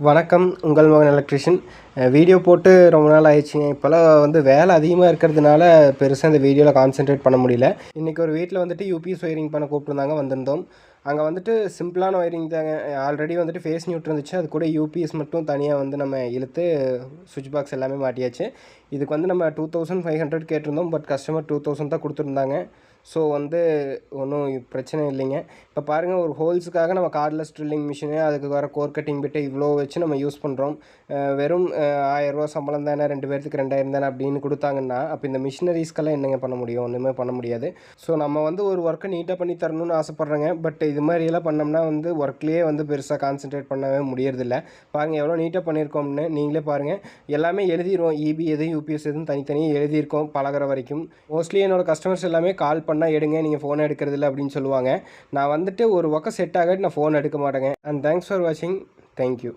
வணக்கம் உங்கள் மகன் எலக்ட்ரிஷியன் வீடியோ போட்டு ரொம்ப நாள் ஆயிடுச்சுங்க. இப்போல்லாம் வந்து வேலை அதிகமாக இருக்கிறதுனால பெருசாக இந்த வீடியோவில் கான்சென்ட்ரேட் பண்ண முடியல. இன்றைக்கி ஒரு வீட்டில் வந்துட்டு யூபிஎஸ் ஒயரிங் பண்ண கூப்பிட்டுருந்தாங்க வந்திருந்தோம். அங்கே வந்துட்டு சிம்பிளான ஒயரிங் தாங்க. ஆல்ரெடி வந்துட்டு ஃபேஸ் நியூட் இருந்துச்சு. அது கூட யூபிஎஸ் மட்டும் தனியாக வந்து நம்ம இழுத்து சுவிட்ச் பாக்ஸ் எல்லாமே மாட்டியாச்சு. இதுக்கு வந்து நம்ம டூ தௌசண்ட் ஃபைவ் ஹண்ட்ரட் கேட்டிருந்தோம். பட் கஸ்டமர் டூ தௌசண்ட் தான் கொடுத்துருந்தாங்க. ஸோ வந்து ஒன்றும் பிரச்சனை இல்லைங்க. இப்போ பாருங்கள் ஒரு ஹோல்ஸுக்காக நம்ம கார்ட்லெஸ் ட்ரில்லிங் மிஷினு அதுக்கு வர கோர் கட்டிங் பிட்டு இவ்வளோ வச்சு நம்ம யூஸ் பண்ணுறோம் வெறும் ஆயிரரூவா சம்பளம் தானே ரெண்டு பேர்த்துக்கு ரெண்டாயிரம் தானே அப்படின்னு கொடுத்தாங்கன்னா அப்போ இந்த மிஷினரிஸ்க்கெல்லாம் என்னங்க பண்ண முடியும்? ஒன்றுமே பண்ண முடியாது. ஸோ நம்ம வந்து ஒரு ஒர்க்கை நீட்டாக பண்ணி தரணும்னு ஆசைப்பட்றேங்க. பட் இது மாதிரியெல்லாம் பண்ணோம்னா வந்து ஒர்க்லேயே வந்து பெருசாக கான்சென்ட்ரேட் பண்ணவே முடியறதில்ல. பாருங்கள் எவ்வளோ நீட்டாக பண்ணியிருக்கோம்னு நீங்களே பாருங்கள் எல்லாமே எழுதிடுவோம் இபி எதுவும் யூபிஎஸ் எதுவும் தனித்தனியாக எழுதியிருக்கோம் பழகுற வரைக்கும். மோஸ்ட்லி என்னோடய கஸ்டமர்ஸ் எல்லாமே கால் பண்ணால் எடுங்க நீங்கள் ஃபோன் எடுக்கிறதில்ல அப்படின்னு சொல்லுவாங்க. நான் வந்துட்டு ஒரு ஒர்க்கை செட் ஆகிட்டு நான் ஃபோன் எடுக்க மாட்டேங்க. அண்ட் தேங்க்ஸ் ஃபார் வாட்சிங் தேங்க்யூ